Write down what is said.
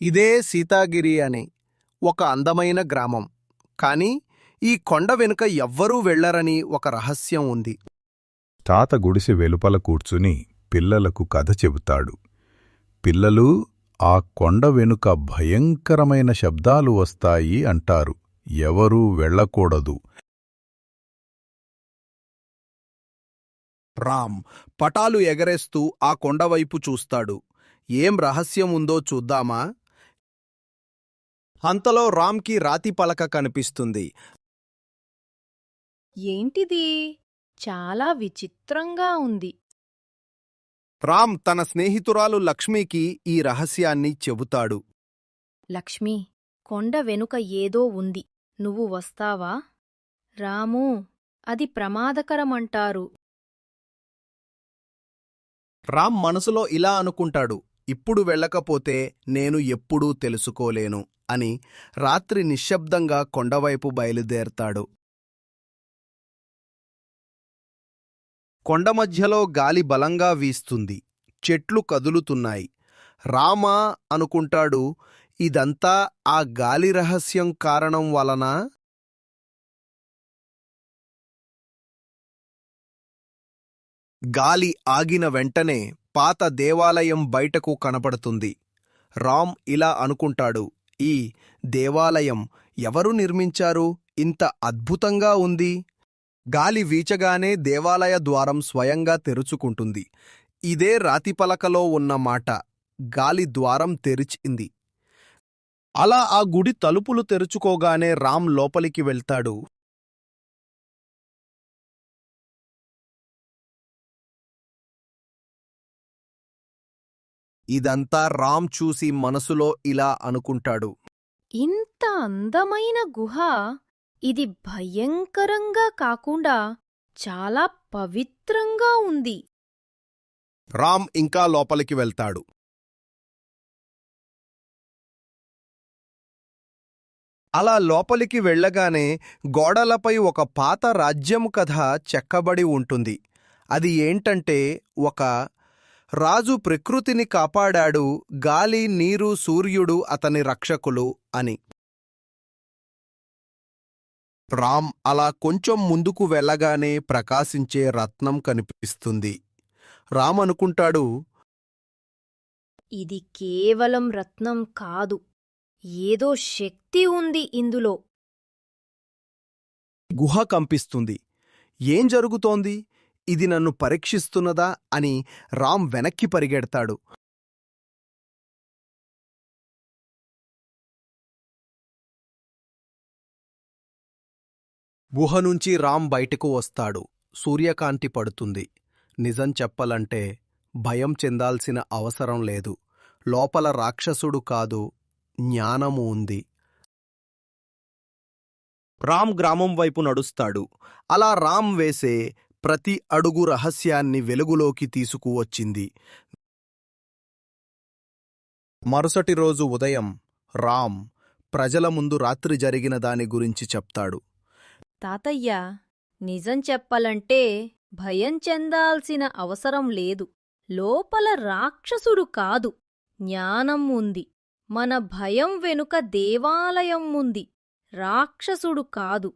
ఇదే సీతాగిరి అని ఒక అందమైన గ్రామం. కాని ఈ కొండ వెనుక ఎవ్వరూ వెళ్ళరని ఒక రహస్యం ఉంది. తాత గుడిసె వెలుపల కూర్చుని పిల్లలకు కథ చెబుతాడు. పిల్లలు ఆ కొండ వెనుక భయంకరమైన శబ్దాలు వస్తాయి అంటారు. ఎవరూ వెళ్ళకూడదు. రామ్ పటాలు ఎగరేస్తూ ఆ కొండవైపు చూస్తాడు. ఏం రహస్యం ఉందో చూద్దామా? అంతలో రామ్కి రాతి పలక కనిపిస్తుంది. ఏంటిది? చాలా విచిత్రంగా ఉంది. రామ్ తన స్నేహితురాలు లక్ష్మికి ఈ రహస్యాన్ని చెబుతాడు. లక్ష్మి కొండ వెనుక ఏదో ఉంది. నువ్వు వస్తావా? రాము అది ప్రమాదకరమంటారు. రామ్ మనసులో ఇలా అనుకుంటాడు. ఇప్పుడు వెళ్ళకపోతే నేను ఎప్పుడూ తెలుసుకోలేను. అని రాత్రి నిశ్శబ్దంగా కొండవైపు బయలుదేరతాడు. కొండ మధ్యలో గాలి బలంగా వీస్తుంది. చెట్లు కదులుతున్నాయి. రామా అనుకుంటాడు ఇదంతా ఆ గాలి రహస్యం కారణం వలన గాలి ఆగిన వెంటనే పాత దేవాలయం బయటకు కనపడుతుంది. రామ్ ఇలా అనుకుంటాడు ఈ దేవాలయం ఎవరు నిర్మించారు? ఇంత అద్భుతంగా ఉంది. గాలి వీచగానే దేవాలయ ద్వారం స్వయంగా తెరుచుకుంటుంది. ఇదే రాతిపలకలో ఉన్న మాట గాలి ద్వారం తెరిచింది. అలా ఆ గుడి తలుపులు తెరుచుకోగానే రామ్ లోపలికి వెళ్తాడు. ఇదంతా రామ్ చూసి మనసులో ఇలా అనుకుంటాడు. ఇంత అందమైన గుహ ఇది భయంకరంగా కాకుండా చాలా పవిత్రంగా ఉంది. రామ్ ఇంకా లోపలికి వెళ్తాడు. అలా లోపలికి వెళ్ళగానే గోడలపై ఒక పాత రాజ్యం కథ చెక్కబడి ఉంటుంది. అది ఏంటంటే ఒక రాజు ప్రకృతిని కాపాడాడు గాలి నీరు సూర్యుడు అతని రక్షకులు అని. రామ్ అలా కొంచెం ముందుకు వెళ్ళగానే ప్రకాశించే రత్నం కనిపిస్తుంది. రామ్ అనుకుంటాడు ఇది కేవలం రత్నం కాదు ఏదో శక్తి ఉంది ఇందులో. గుహ కంపిస్తుంది. ఏం జరుగుతోంది? ఇది నన్ను పరీక్షిస్తున్నదా అని రామ్ వెనక్కి పరిగెడతాడు. గుహ నుంచి రామ్ బయటకు వస్తాడు. సూర్యకాంతి పడుతుంది. నిజం చెప్పాలంటే భయం చెందాల్సిన అవసరం లేదు. లోపల రాక్షసుడు కాదు జ్ఞానము ఉంది. రామ్ గ్రామం వైపు నడుస్తాడు. అలా రామ్ వేసే ప్రతి అడుగు రహస్యాన్ని వెలుగులోకి తీసుకువచ్చింది. మరుసటి రోజు ఉదయం రామ్ ప్రజల ముందు రాత్రి జరిగిన దాని గురించి చెప్తాడు. తాతయ్య నిజం చెప్పాలంటే భయం చెందాల్సిన అవసరం లేదు. లోపల రాక్షసుడు కాదు. జ్ఞానం ఉంది. మన భయం వెనుక దేవాలయం ఉంది. రాక్షసుడు కాదు.